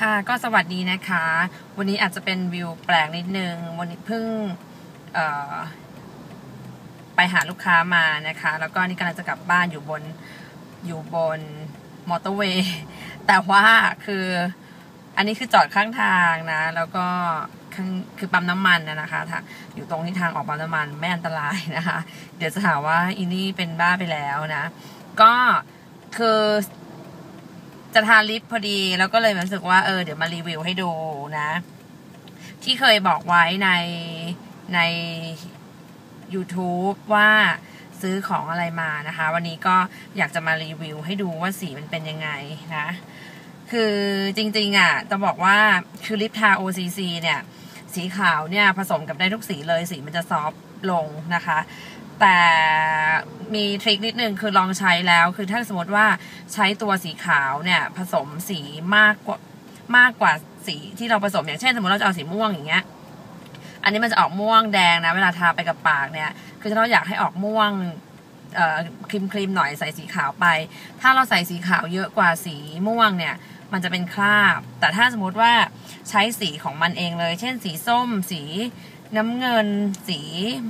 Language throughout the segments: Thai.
ค่ะก็สวัสดีนะคะ วันนี้อาจจะเป็นวิวแปลกนิดนึง วันนี้เพิ่งไปหาลูกค้ามานะคะ แล้วก็นี่กำลังจะกลับบ้านอยู่บนอยู่บนมอเตอร์เวย์แต่ว่าคืออันนี้คือจอดข้างทางนะ แล้วก็คือปั๊มน้ำมันนะคะอยู่ตรงที่ทางออกปั๊มน้ำมันไม่อันตรายนะคะ เดี๋ยวจะถามว่าอินี่เป็นบ้าไปแล้วนะ ก็คือ จะทาลิปพอดีแล้วก็เลยรู้สึกว่าเออเดี๋ยวมารีวิวให้ดูนะ ที่เคยบอกไว้ในใน YouTube ว่าซื้อของอะไรมานะคะ วันนี้ก็อยากจะมารีวิวให้ดูว่าสีมันเป็นยังไงนะ คือจริงๆอะจะบอกว่าคือลิปทา OCC เนี่ย สีขาวเนี่ยผสมกับได้ทุกสีเลยสีมันจะซอฟลงนะคะ แต่มีทริคนิดนึงคือลองใช้แล้ว คือถ้าสมมติว่าใช้ตัวสีขาวเนี่ย ผสมสีมากกว่ามากกว่าสีที่เราผสมอย่างเช่น สมมติเราจะเอาสีม่วงอย่างเงี้ย อันนี้มันจะออกม่วงแดงนะ เวลาทาไปกับปากเนี่ย คือถ้าเราอยากให้ออกม่วงครีมครีมหน่อยใส่สีขาวไป ถ้าเราใส่สีขาวเยอะกว่าสีม่วงเนี่ย มันจะเป็นคราบ แต่ถ้าสมมติว่าใช้สีของมันเองเลย เช่น สีส้ม สีน้ำเงิน สี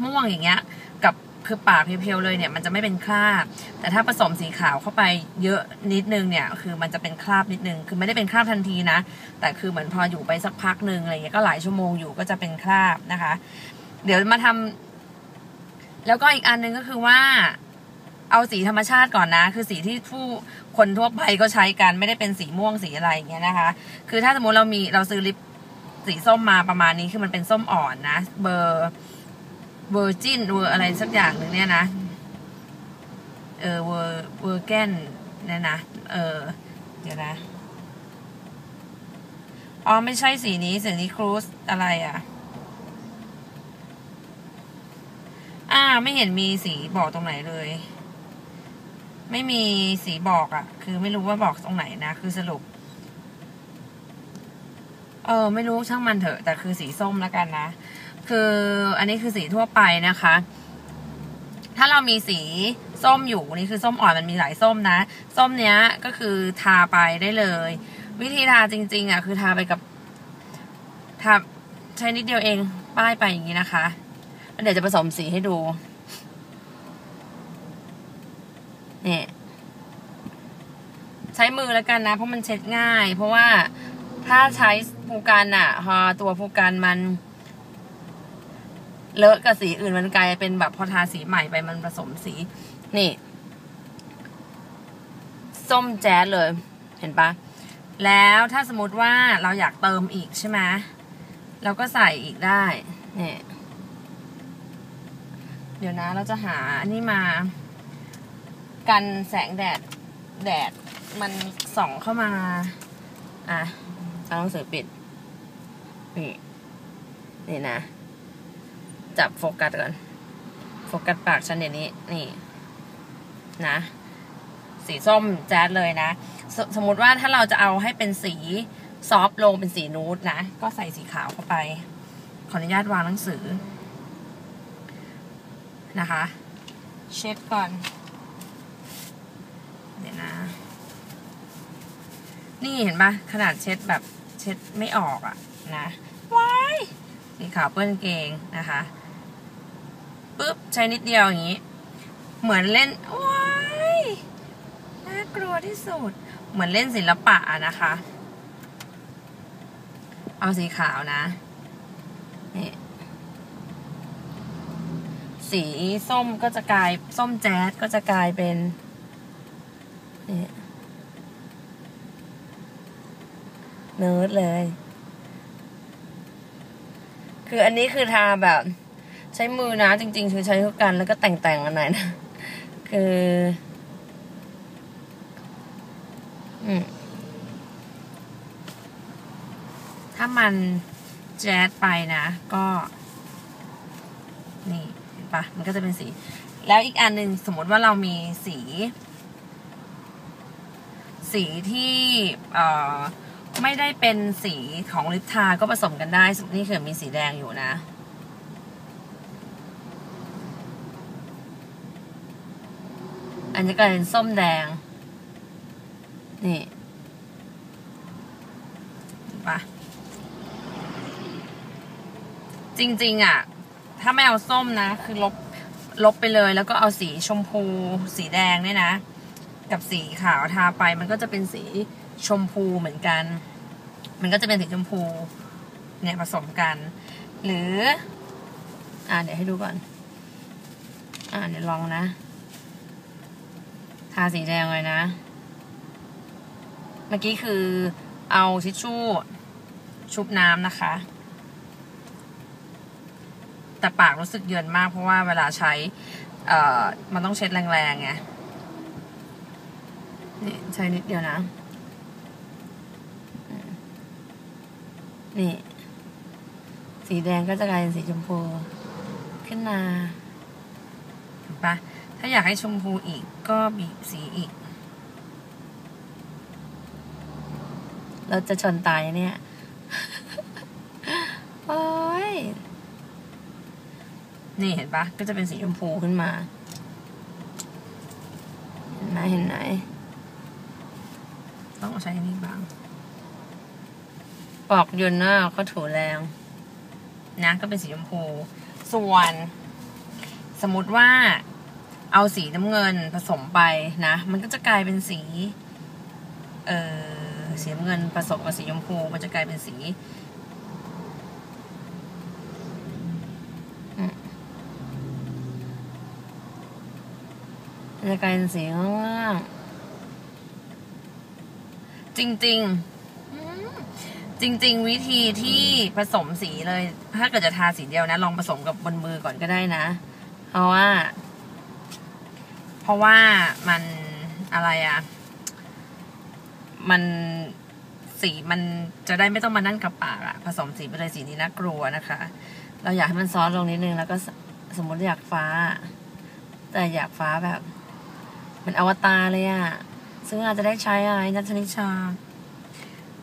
ม่วงอย่างเงี้ย คือปากเพียวๆเลยเนี่ยมันจะไม่เป็นคราบ แต่ถ้าผสมสีขาวเข้าไปเยอะนิดนึงเนี่ยคือมันจะเป็นคราบนิดนึง คือไม่ได้เป็นคราบทันทีนะ แต่คือเหมือนพออยู่ไปสักพักหนึ่งอะไรเงี้ยก็หลายชั่วโมงอยู่ก็จะเป็นคราบนะคะ เดี๋ยวมาทำแล้วก็อีกอันนึงก็คือว่า เอาสีธรรมชาติก่อนนะ คือสีที่ผู้คนทั่วไปก็ใช้กันไม่ได้เป็นสีม่วงสีอะไรเงี้ยนะคะ คือถ้าสมมติเรามีเราซื้อลิปสีส้มมาประมาณนี้คือมันเป็นส้มอ่อนนะ เบอร์ เวอร์จินเวอร์อะไรสักอย่างหนึ่งเนี่ยนะ เออเวอร์เวอร์แกนเนี่ยนะ เออ เดี๋ยวนะ อ๋อ ไม่ใช่สีนี้ สีนี้ครูสอะไรอะ อ่า ไม่เห็นมีสีบอกตรงไหนเลย ไม่มีสีบอกอะ่ะ คือไม่รู้ว่าบอกตรงไหนนะ คือสรุป เออ ไม่รู้ช่างมันเถอะ แต่คือสีส้มแล้วกันนะ คืออันนี้คือสีทั่วไปนะคะ ถ้าเรามีสีส้มอยู่นี่คือส้มอ่อนมันมีหลายส้มนะ ส้มเนี้ยก็คือทาไปได้เลย วิธีทาจริง ๆอะคือทาไปกับทาใช้นิดเดียวเองป้ายไปอย่างนี้นะคะแล้วเดี๋ยวจะผสมสีให้ดูนี่ใช้มือแล้วกันนะ เพราะมันเช็ดง่าย เพราะว่าถ้าใช้ภูกันอะพอตัวภูกันมัน เลอะกับสีอื่นมันกลายเป็นแบบพอทาสีใหม่ไปมันผสมสี นี่ ส้มแจ๊ดเลย เห็นปะแล้วถ้าสมมติว่าเราอยากเติมอีกใช่ไหมเราก็ใส่อีกได้เนี่ยเดี๋ยวนะเราจะหาอันนี้มา กันแสงแดด แดดมันส่องเข้ามา อะเอาหนังสือปิด นี่ นี่นะ จับโฟกัสก่อน โฟกัสปากฉันเดี๋ยวนี้ นี่ นะ สีส้มแจ๊ดเลยนะสสมมติว่าถ้าเราจะเอาให้เป็นสีซอฟลงเป็นสีนูดนะ ก็ใส่สีขาวเข้าไป ขออนุญาตวางหนังสือ นะคะ เช็ดก่อน เดี๋ยวนะ นี่เห็นปะขนาดเช็ดแบบเช็ดไม่ออกอะ่ะนะว้ายสีขาวเปื้อนเกงนะคะ ปุ๊บใช้นิดเดียวอย่างนี้ เหมือนเล่นว้ายน่ากลัวที่สุด เหมือนเล่นศิลปะนะคะ เอาสีขาวนะนี่สีส้มก็จะกลายส้มแจ๊ดก็จะกลายเป็นนี่เนิร์ดเลย คืออันนี้คือทาแบบ ใช้มือนะ จริง ๆ คือใช้ทุกกันแล้วก็แต่งๆอันไหนนะ คือ อืมถ้ามันแจ๊ดไปนะ ก็ นี่เห็นปะมันก็จะเป็นสี แล้วอีกอันหนึ่งสมมติว่าเรามีสี สีที่เอ่อไม่ได้เป็นสีของลิปทาก็ผสมกันได้นี่คือมีสีแดงอยู่นะ อันนี้กลายเป็นส้มแดง นี่ปะจริง ๆ อะ ถ้าไม่เอาส้มนะ คือลบ ลบไปเลย แล้วก็เอาสีชมพู สีแดงเนี่ยนะ กับสีขาวทาไป มันก็จะเป็นสีชมพูเหมือนกัน มันก็จะเป็นสีชมพู เนี่ยผสมกัน หรือ อ่าเดี๋ยวให้ดูก่อน อ่าเดี๋ยวลองนะ ทาสีแดงเลยนะ เมื่อกี้คือเอาทิชชู่ชุบน้ำนะคะ แต่ปากรู้สึกเยินมากเพราะว่าเวลาใช้มันต้องเช็ดแรงๆไง นี่ใช้นิดเดียวนะ นี่ สีแดงก็จะกลายเป็นสีชมพู ขึ้นมาเห็นปะ ถ้าอยากให้ชมพูอีกก็บีบสีอีก เราจะชนตายเนี่ยโอ้ยนี่เห็นปะก็จะเป็นสีชมพูขึ้นมา เห็นไหมเห็นไหมต้องเอาใช้อันนี้บ้างปอกยนต์หน้าก็ถูแรงนะก็เป็นสีชมพู ส่วน สมมติว่า เอาสีน้ำเงินผสมไปนะ มันก็จะกลายเป็นสี เออสีน้ำเงินผสมกับสีชมพู มันจะกลายเป็นสีมันจะกลายเป็นสีข้างล่างจริง ๆ จริง ๆ วิธีที่ผสมสีเลย ถ้าเกิดจะทาสีเดียวนะ ลองผสมกับบนมือก่อนก็ได้นะ เพราะว่า เพราะว่ามันอะไรอะมันสีมันจะได้ไม่ต้องมานั่นกับปากอะผสมสีไปเลยสีนี้น่ากลัวนะคะ เราอยากให้มันซอสลงนิดนึงแล้วก็สสมมติอยากฟ้า แต่อยากฟ้าแบบ มันอวตารเลยอะซึ่งอาจจะได้ใช้อะไรนัทนิชา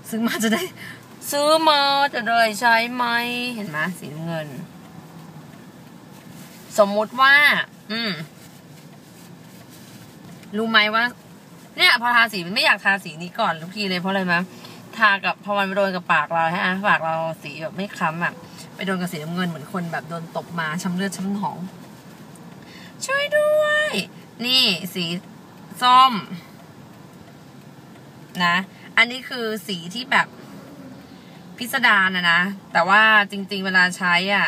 ซึ่งมาจะได้ ซื้อมาจะได้ใช้ไหมเห็นไหมสีน้ำเงิน สมมุติว่า อืม รู้ไหมว่า เนี่ยพอทาสีมันไม่อยากทาสีนี้ก่อนทุกทีเลยเพราะอะไรมั้ยทากับพอมันไปโดนกับปากเราฮะปากเราสีแบบไม่ค้ำอะไปโดนกับสีน้ำเงินเหมือนคนแบบโดนตบมาช้ำเลือดช้ำหนอง ช่วยด้วย นี่สีส้ม นะ อันนี้คือสีที่แบบพิสดารนะนะ แต่ว่าจริง ๆ เวลาใช้อะ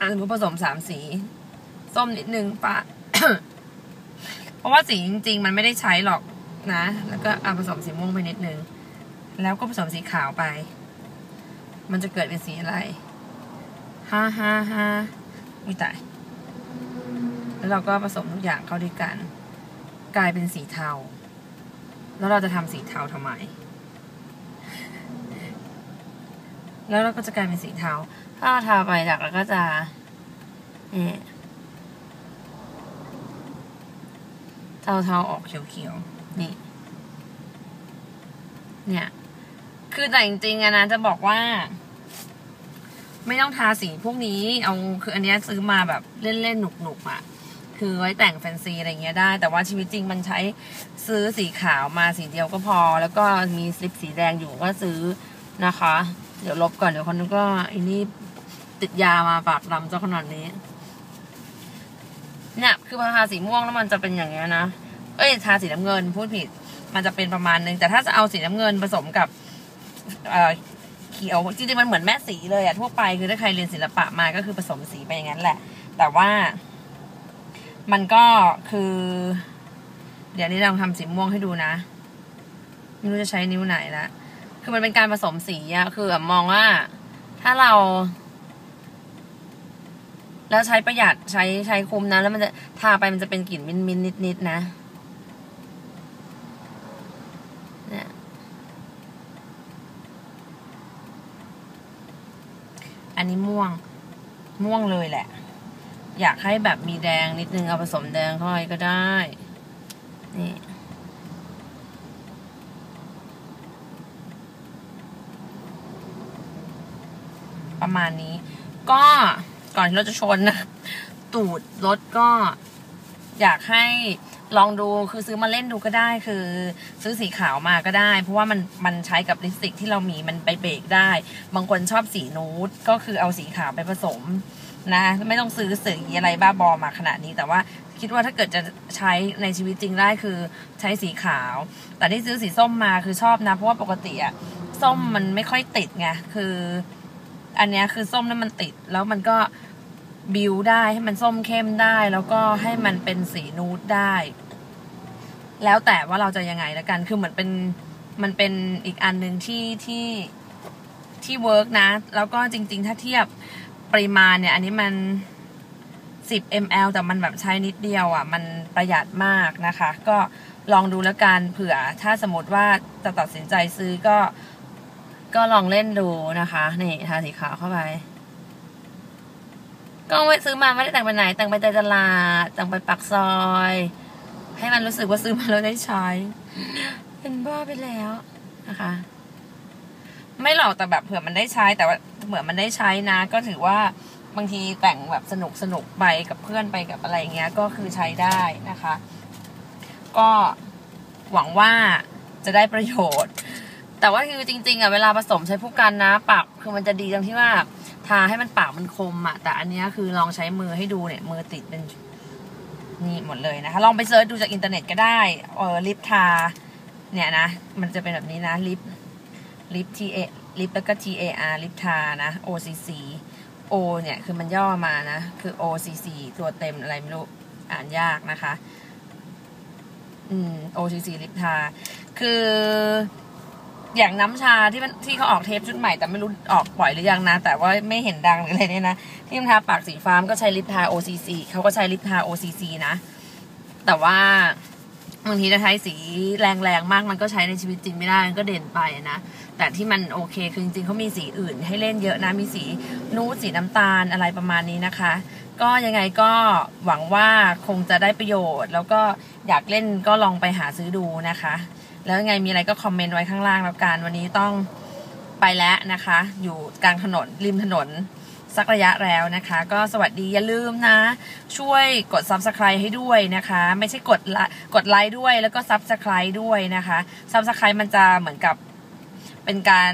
อันผสมสามสี ส้มนิดนึงปะ เพราะว่าสีจริง ๆ มันไม่ได้ใช้หรอกนะ แล้วก็เอาผสมสีม่วงไปนิดนึง แล้วก็ผสมสีขาวไป มันจะเกิดเป็นสีอะไรฮ่าฮ่าฮ่าวิตาย แล้วเราก็ผสมทุกอย่างเข้าด้วยกัน กลายเป็นสีเทา แล้วเราจะทำสีเทาทำไม แล้วเราก็จะกลายเป็นสีเทา ถ้าเราทาไปจากแล้วก็จะเนี่เทา เทาๆออกเขียวๆ นี่ เนี่ย คือแต่จริงๆอะนะจะบอกว่า ไม่ต้องทาสีพวกนี้ เอาคืออันนี้ซื้อมาแบบเล่นๆ หนุกๆอะคือไว้แต่งแฟนซีอะไรเงี้ยได้ แต่ว่าชีวิตจริงมันใช้ซื้อสีขาวมาสีเดียวก็พอ แล้วก็มีสลิปสีแดงอยู่ก็ซื้อนะคะ เดี๋ยวลบก่อนเดี๋ยวคนนึงก็ไอ้นี่ติดยามาปากดำเจ้าขนาดนี้ เนี่ยคือพอทาสีม่วงแล้วมันจะเป็นอย่างเงี้ยนะเอ้ยทาสีน้ำเงินพูดผิด มันจะเป็นประมาณนึงแต่ถ้าจะเอาสีน้ำเงินผสมกับเอ่อเขียวจริงๆมันเหมือนแม่สีเลยอะทั่วไปคือถ้าใครเรียนศิลปะมาก็คือผสมสีไปอย่างนั้นแหละ แต่ว่า มันก็คือ เดี๋ยวนี้เราทำสีม่วงให้ดูนะไม่รู้จะใช้นิ้วไหนละคือมันเป็นการผสมสีอะคือแบบมองว่า ถ้าเรา แล้วใช้ประหยัดใช้ใช้คุมนะ แล้วมันจะทาไปมันจะเป็นกลิ่นมินมินนิดนิดๆนะเนี่ยอันนี้ม่วงม่วงเลยแหละ อยากให้แบบมีแดงนิดนึงเอาผสมแดงเข้าไปก็ได้ นี่ประมาณนี้ก็ ก่อนที่เราจะชนนะตูดรถก็อยากให้ลองดูคือซื้อมาเล่นดูก็ได้ คือซื้อสีขาวมาก็ได้ เพราะว่ามันมันใช้กับลิปสติกที่เรามีมันไปเบรกได้ บางคนชอบสีนูดก็คือเอาสีขาวไปผสมนะไม่ต้องซื้อสีอะไรบ้าบอมาขนาดนี้แต่ว่าคิดว่าถ้าเกิดจะใช้ในชีวิตจริงได้คือใช้สีขาว แต่ที่ซื้อสีส้มมาคือชอบนะ เพราะว่าปกติอะส้มมันไม่ค่อยติดไงคือ อันนี้คือส้มนั้นมันติดแล้วมันก็ บิวได้ให้มันส้มเข้มได้ แล้วก็ให้มันเป็นสีนูดได้ แล้วแต่ว่าเราจะยังไงล้วกัน คือเหมือนเป็นมันเป็นอีกอันหนึ่งที่ที่ที่เวิร์กนะ แล้วก็จริง ๆ ถ้าเทียบปริมาณเนี่ย อันนี้มัน 10 ml แต่มันแบบใช้นิดเดียวอะ มันประหยัดมากนะคะ ก็ลองดูแล้วกันเผื่อ ถ้าสมมติว่าจะตัดสินใจซื้อก็ ก็ลองเล่นดูนะคะ นี่ทาสีขาวเข้าไป ก็ไม่ซื้อมาไม่ได้แต่งไปไหน แต่งไปแต่ตลาดแต่งไปปักซอย ให้มันรู้สึกว่าซื้อมาแล้วได้ใช้ เป็นบ้าไปแล้วนะคะ ไม่หรอกแต่แบบเผื่อมันได้ใช้แต่ว่าเหมือนมันได้ใช้นะ ก็ถือว่าบางทีแต่งแบบสนุกสนุกไปกับเพื่อนไปกับอะไรเงี้ย ก็คือใช้ได้นะคะ ก็หวังว่าจะได้ประโยชน์ แต่ว่าคือจริง ๆอะเวลาผสมใช้ผู้กันนะปากคือมันจะดีตรงที่ว่า ทาให้มันปากมันคมอะแต่อันนี้คือลองใช้มือให้ดูเนี่ยมือติดเป็นนี่หมดเลยนะคะ ลองไปเซิร์ชดูจากอินเทอร์เน็ตก็ได้เออลิปทา เนี่ยนะ มันจะเป็นแบบนี้นะลิปลิป T A ลิปแล้วก็ T A R ลิปทานะ O C C O เนี่ยคือมันย่อมานะ คือ O C C ตัวเต็มอะไรไม่รู้อ่านยากนะคะ อืม O C C ลิปทา คือ อย่างน้ำชาที่มันที่เขาออกเทปชุดใหม่แต่ไม่รู้ออกปล่อยหรือยังนะ แต่ว่าไม่เห็นดังหรืออะไรเนี่ยนะ ที่มันทาปากสีฟ้าก็ใช้ลิปทา OCC เขาก็ใช้ลิปทา OCC นะ แต่ว่าบางทีจะใช้สีแรงๆมากมันก็ใช้ในชีวิตจริงไม่ได้มันก็เด่นไปนะ แต่ที่มันโอเคคือจริงๆเขามีสีอื่นให้เล่นเยอะนะ มีสีนูดสีน้ำตาลอะไรประมาณนี้นะคะ ก็ยังไงก็หวังว่าคงจะได้ประโยชน์ แล้วก็อยากเล่นก็ลองไปหาซื้อดูนะคะ แล้วไงมีอะไรก็คอมเมนต์ไว้ข้างล่างแล้วกัน วันนี้ต้องไปแล้วนะคะ อยู่กลางถนนริมถนนสักระยะแล้วนะคะ ก็สวัสดีอย่าลืมนะ ช่วยกด subscribe ให้ด้วยนะคะ ไม่ใช่กดละกดไลค์ด้วยแล้วก็ subscribe ด้วยนะคะ subscribe มันจะเหมือนกับเป็นการ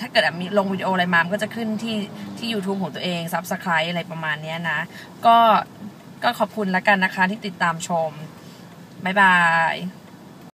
ถ้าเกิดมีลงวิดีโออะไรมามก็จะขึ้นที่ที่ YouTube ของตัวเอง subscribe อะไรประมาณนี้นะ ก็ก็ขอบคุณแล้วกันนะคะที่ติดตามชม บ๊ายบาย